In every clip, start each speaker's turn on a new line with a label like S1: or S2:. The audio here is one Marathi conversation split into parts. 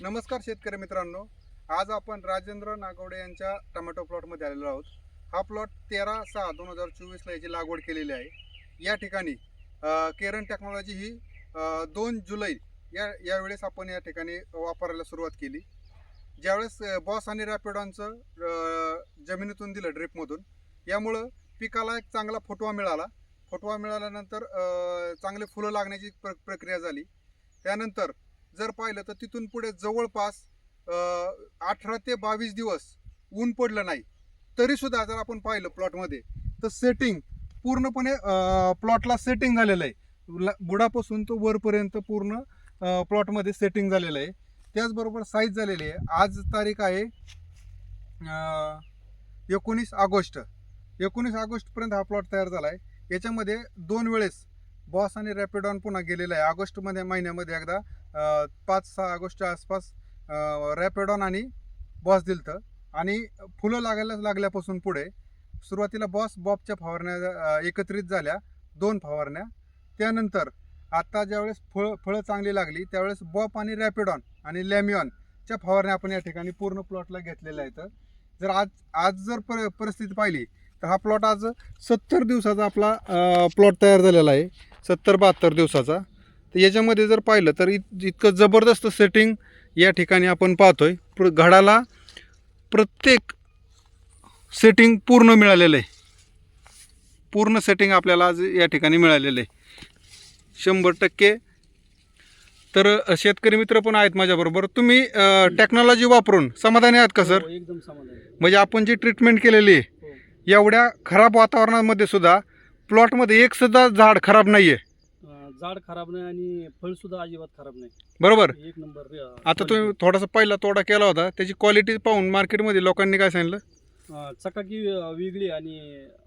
S1: नमस्कार शेतकरी मित्रांनो. आज आपण राजेंद्र नागवडे यांच्या टमॅटो प्लॉटमध्ये आलेलो आहोत. हा प्लॉट तेरा सहा दोन हजार चोवीसला याची लागवड केलेली आहे. या ठिकाणी केरन टेक्नॉलॉजी ही दोन जुलै या यावेळेस आपण या ठिकाणी वापरायला सुरुवात केली. ज्यावेळेस बॉस आणि रॅपिडॉनचं जमिनीतून दिलं ड्रिपमधून यामुळं पिकाला एक चांगला फोटवा मिळाला. फोटवा मिळाल्यानंतर चांगले फुलं लागण्याची प्र प्रक्रिया झाली. त्यानंतर जर पाहिलं तर तिथून पुढे जवळपास अठरा ते बावीस दिवस ऊन पडलं नाही. तरीसुद्धा जर आपण पाहिलं प्लॉटमध्ये तर सेटिंग पूर्णपणे प्लॉटला सेटिंग झालेलं आहे. ल- बुडापासून तो वरपर्यंत पूर्ण प्लॉटमध्ये सेटिंग झालेलं आहे. त्याचबरोबर साईज झालेली आहे. आज तारीख आहे एकोणीस ऑगस्ट. एकोणीस ऑगस्टपर्यंत हा प्लॉट तयार झाला आहे. याच्यामध्ये दोन वेळेस बॉस आणि रॅपिडॉन पुन्हा गेलेला आहे. ऑगस्टमध्ये महिन्यामध्ये एकदा पाच सहा ऑगस्टच्या आसपास रॅपिडॉन आणि बॉस दिलतं. आणि फुलं लागायला लागल्यापासून पुढे सुरुवातीला बॉस बॉबच्या फवारण्या एकत्रित झाल्या दोन फवारण्या. त्यानंतर आत्ता ज्यावेळेस फळ फळं चांगली लागली त्यावेळेस बॉप आणि रॅपिडॉन आणि लॅमियॉनच्या फवारण्या आपण या ठिकाणी पूर्ण प्लॉटला घेतलेल्या आहेत. जर आज आज जर पर परिस्थिती पाहिली तर हा प्लॉट आज सत्तर दिवसाचा आपला प्लॉट तयार झालेला आहे. सत्तर बहात्तर दिवसाचा. तर याच्यामध्ये जर पाहिलं तर इत इतकं जबरदस्त सेटिंग या ठिकाणी आपण पाहतोय. प्र घडाला प्रत्येक सेटिंग पूर्ण मिळालेलं आहे. पूर्ण सेटिंग आपल्याला आज या ठिकाणी मिळालेलं आहे. शंभर टक्के. तर शेतकरी मित्र पण आहेत माझ्याबरोबर. तुम्ही टेक्नॉलॉजी वापरून समाधानी आहात का सर
S2: हो, एकदम समाधान.
S1: म्हणजे आपण जी ट्रीटमेंट केलेली आहे
S2: हो.
S1: एवढ्या खराब वातावरणामध्ये सुद्धा प्लॉटमध्ये एक सुद्धा झाड खराब नाही आहे
S2: झाड खराब नाही आणि फळ सुद्धा अजिबात खराब नाही.
S1: बरोबर.
S2: एक नंबर अं,
S1: आता तुम्ही. थोडासा पहिला तोडा केला होता त्याची क्वालिटी पाहून मार्केटमध्ये लोकांनी काय सांगितलं?
S2: अं, चकाकी अं, वेगळी आणि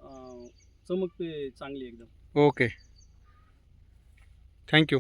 S2: अं, चमक ते चांगली एकदम.
S1: ओके. थँक्यू